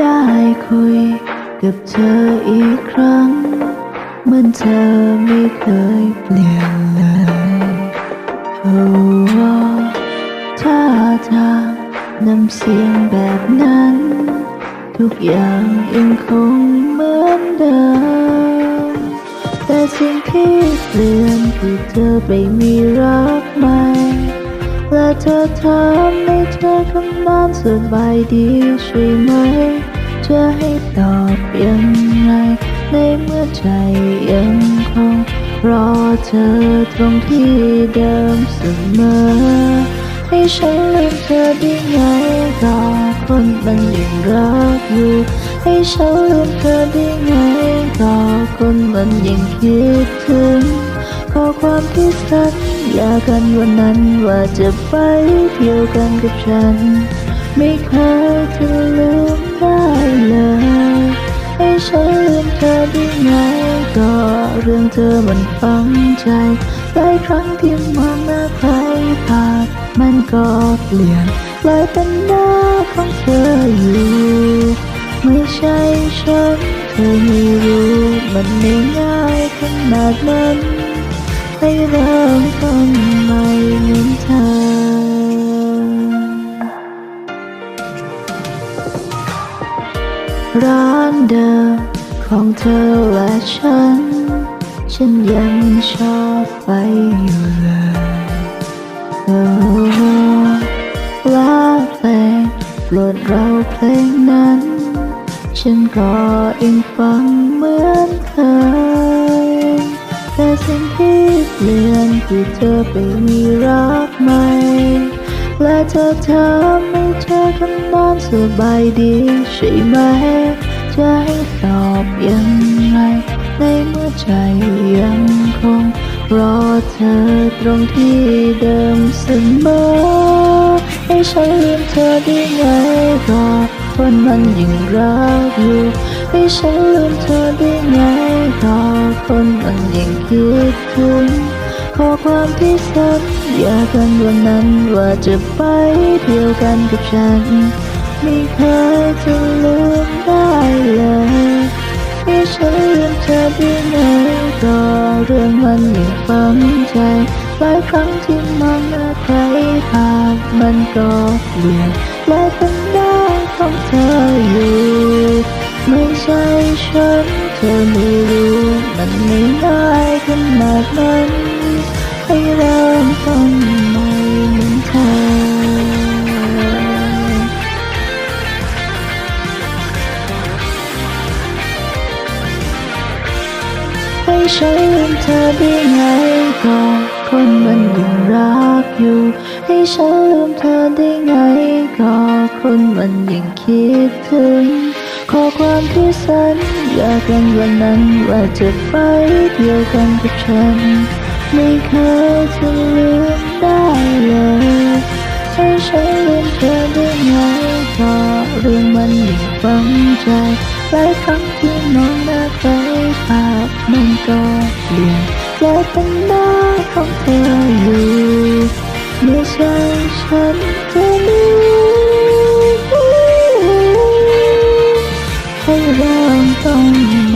ได้คุยกับเธออีกครั้ง เหมือนเธอไม่เคยเปลี่ยนเลยโอ้ท่าทางน้ำเสียงแบบนั้น ทุกอย่างยังคงเหมือนเดิม แต่สิ่งที่เปลี่ยนคือเธอไปมีรักใหม่และเธอถามในเธอคำนานสบายดีใช่ไหม จะให้ตอบยังไง ในเมื่อใจยังคง รอเธอตรงที่เดิมเสมอ ให้ฉันลืมเธอได้ไงก็คนมันยังรักอยู่ ให้ฉันลืมเธอได้ไงก็คนมันยังคิดถึงขอความที่สัญญากันวันนั้นว่าจะไปเที่ยวกันกับฉัน ไม่เคยจะลืม รื่องเธอมันฝังใจหลายครั้งที่มองหน้าใครผ่านมันก็เปลี่ยนกลายเป็นหน้าของเธออยู่ ไม่ใช่ฉันเธอไม่รู้มันไม่ง่ายขนาดนั้นให้เริ่มต้นใหม่เหมือนเธอร้านเดิมของเธอและฉัน ฉันยังชอบไปอยู่เลยโอ้ละเพลงโปรดเราเพลงนั้น ฉันก็ยังฟังเหมือนเคยแต่สิ่งที่เปลี่ยนคือเธอไปมีรักใหม่และเธอถามไม่เธอคำนอนสบายดีใช่ไหมจะให้ตอบ ใจยังคงรอเธอตรงที่เดิมเสมอให้ฉันลืมเธอได้ไงก็คนมันยังรักอยู่ให้ฉันลืมเธอได้ไงก็คนมันยังคิดถึงข้อความที่สัญญากันวันนั้นว่าจะไปเที่ยวกันกับฉัน ไม่เคยจะลืมได้เลย ฉันลืมเธอได้ไงก็เรื่องมันยังฝังใจหลายครั้งที่มองหน้าใครผ่านมันก็เปลี่ยนกลายเป็นหน้าของเธออยู่ ไม่ใช่ฉันเธอไม่รู้มันไม่ง่ายขนาดนั้นให้เริ่มต้น ให้ฉันลืมเธอได้ไงก็คนมันยังรักอยู่ ให้ฉันลืมเธอได้ไงก็คนมันยังคิดถึงขอความที่สัญญากันวันนั้นว่าจะไปเที่ยวกันกับฉัน ไม่เคยจะลืมได้เลยให้ฉันลืมเธอได้ไงก็เรื่องมันยังฝังใจ หลายคำที่มองหน้าใครภากมันก็เปลี่ยนกลายเป็นหน้าของเธออยู่ไม่ใช่ฉันจะมีให้เราต้อง